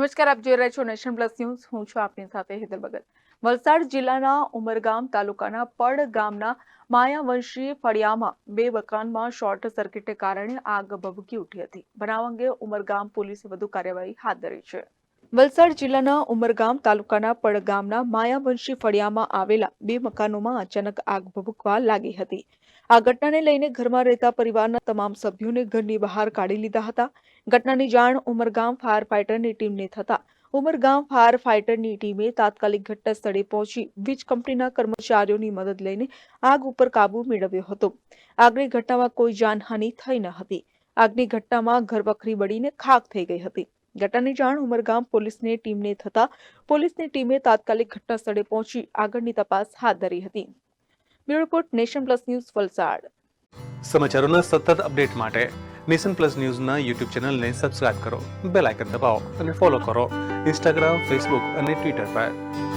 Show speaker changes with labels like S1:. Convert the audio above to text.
S1: નમસ્કાર, આપ જોઈ રહ્યા છો નેશન પ્લસ ન્યૂઝ. હું છું આપની સાથે હેતલ ભગત. વલસાડ જિલ્લાના ઉમરગામ તાલુકાના પડ ગામના માયાવંશી ફળિયામાં બે મકાનમાં શોર્ટ સર્કિટને કારણે આગ ભભૂકી ઉઠી હતી. બનાવ અંગે ઉમરગામ પોલીસે વધુ કાર્યવાહી હાથ ધરી છે. વલસાડ જિલ્લાના ઉમરગામ તાલુકાના પડ ગામના માયાવંશી ફળિયામાં આવેલા બે મકાનોમાં અચાનક આગ ભભૂકવા લાગી હતી. આ ઘટનાને લઈને ઘરમાં રહેતા પરિવારના તમામ સભ્યોને ઘરની બહાર કાઢી લીધા હતા. ઘટનાની જાણ ઉમરગામ ફાયર ફાઇટરની ટીમને થતા. ઉમરગામ ફાયર ફાઇટરની ટીમે તાત્કાલિક ઘટના સ્થળે પહોંચી વીજ કંપનીના કર્મચારીઓની મદદ લઈને આગ ઉપર કાબુ મેળવ્યો હતો. આગની ઘટનામાં કોઈ જાનહાનિ થઈ ન હતી. આગની ઘટનામાં ઘરવખરી બળીને ખાક થઈ ગઈ હતી. ઘટનાની જાણ ઉમરગામ પોલીસની ટીમને થતા પોલીસની ટીમે તાત્કાલિક ઘટના સ્થળે પહોંચી આગળની તપાસ હાથ ધરી હતી. Bureau report nation plus news Valsad.
S2: સમાચારોના સતત અપડેટ માટે નેશન પ્લસ ન્યૂઝના યુટ્યુબ ચેનલને સબસ્ક્રાઇબ કરો, બેલ આઇકન દબાવો અને ફોલો કરો. ઇન્સ્ટાગ્રામ, ફેસબુક અને ટ્વિટર પર.